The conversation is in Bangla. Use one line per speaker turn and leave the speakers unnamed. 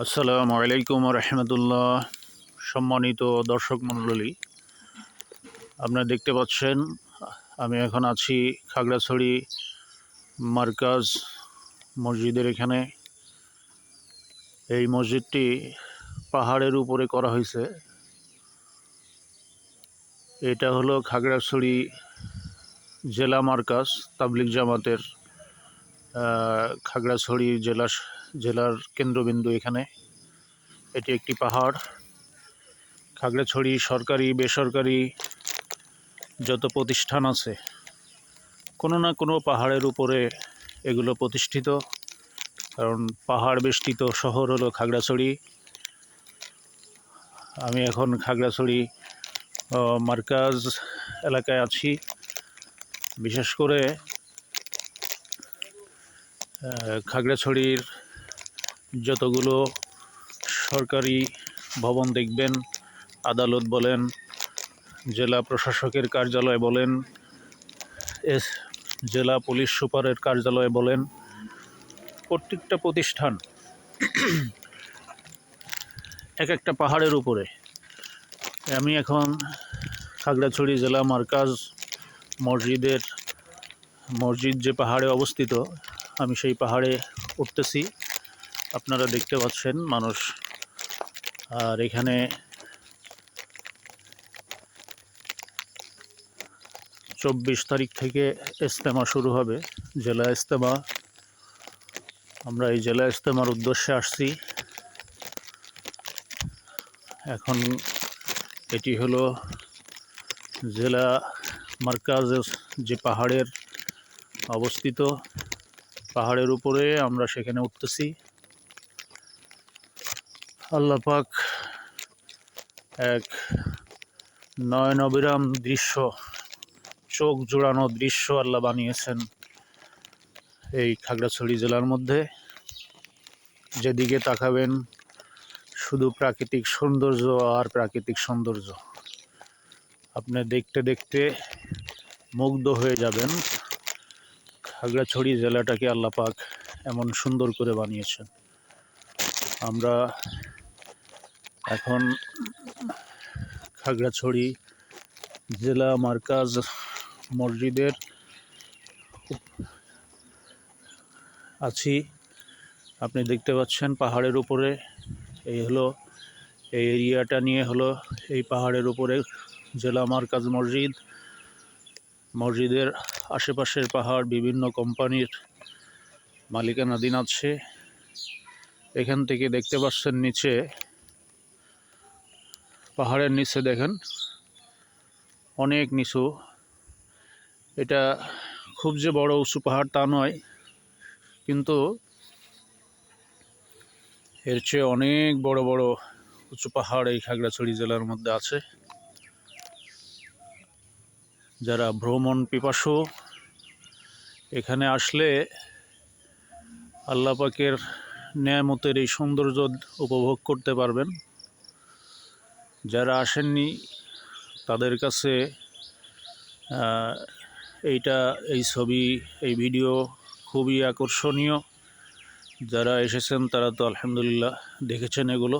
আসসালামু আলাইকুম রহমতুল্লাহ সম্মানিত দর্শক মণ্ডলী। আপনারা দেখতে পাচ্ছেন, আমি এখন আছি খাগড়াছড়ি মার্কাজ মসজিদের এখানে। এই মসজিদটি পাহাড়ের উপরে করা হয়েছে। এটা হলো খাগড়াছড়ি জেলা মার্কাজ তাবলিক জামাতের খাগড়াছড়ি জেলা জেলার কেন্দ্রবিন্দু এখানে। এটি একটি পাহাড়। খাগড়াছড়ি সরকারি, বেসরকারি যত প্রতিষ্ঠান আছে, কোনো না কোনো পাহাড়ের উপরে এগুলো প্রতিষ্ঠিত। কারণ পাহাড় বেষ্টিত শহর হলো খাগড়াছড়ি। আমি এখন খাগড়াছড়ি মার্কাজ এলাকায় আছি। বিশেষ করে খাগড়াছড়ির যতগুলো সরকারি ভবন দেখবেন, আদালত বলেন, জেলা প্রশাসকের কার্যালয় বলেন, এস, জেলা পুলিশ সুপারের কার্যালয় বলেন, প্রত্যেকটা প্রতিষ্ঠান এক একটা পাহাড়ের উপরে। আমি এখন খাগড়াছড়ি জেলা মার্কাজ মসজিদের, মসজিদ যে পাহাড়ে অবস্থিত আমি সেই পাহাড়ে উঠতেছি। আপনারা দেখতে পাচ্ছেন মানুষ। আর এখানে চব্বিশ তারিখ থেকে ইস্তেমা শুরু হবে, জেলা ইস্তেমা আমরা এই জেলা ইস্তেমার উদ্দেশ্যে আসছি। এখন এটি হলো জেলা মার্কাজের যে পাহাড়ের অবস্থিত। পাহাড়ের উপরে আমরা সেখানে উঠতেছি। আল্লাহ পাক এক নয়ন অবিরাম দৃশ্য, চোখ জোড়ানো দৃশ্য আল্লাহ বানিয়েছেন এই খাগড়াছড়ি জেলার মধ্যে। যেদিকে তাকাবেন, শুধু প্রাকৃতিক সৌন্দর্য আর প্রাকৃতিক সৌন্দর্য। আপনি দেখতে দেখতে মুগ্ধ হয়ে যাবেন। খাগড়াছড়ি জেলাটাকে আল্লাপাক এমন সুন্দর করে বানিয়েছেন। আমরা এখন খাগড়াছড়ি জেলা মার্কাজ মসজিদের আছি। আপনি দেখতে পাচ্ছেন পাহাড়ের উপরে। এই হলো, এই এরিয়াটা নিয়ে হলো এই পাহাড়ের উপরে জেলা মার্কাজ মসজিদ। মসজিদের আশেপাশের পাহাড়, বিভিন্ন কোম্পানির মালিকানাধীন আছে। এখান থেকে দেখতে পাচ্ছেন নিচে, পাহাড়ের নিচে দেখেন, অনেক নিচু। এটা খুব যে বড় উঁচু পাহাড় তা নয়, কিন্তু এর চেয়ে অনেক বড় বড় উঁচু পাহাড় এই খাগড়াছড়ি জেলার মধ্যে আছে। যারা ভ্রমণ পিপাসু, এখানে আসলে আল্লাহ পাকের ন্যায়ামতের এই সৌন্দর্য উপভোগ করতে পারবেন। যারা আসেননি, তাদের কাছে এইটা, এই ছবি, এই ভিডিও খুবই আকর্ষণীয়। যারা এসেছেন, তারা তো আলহামদুলিল্লাহ দেখেছেন এগুলো।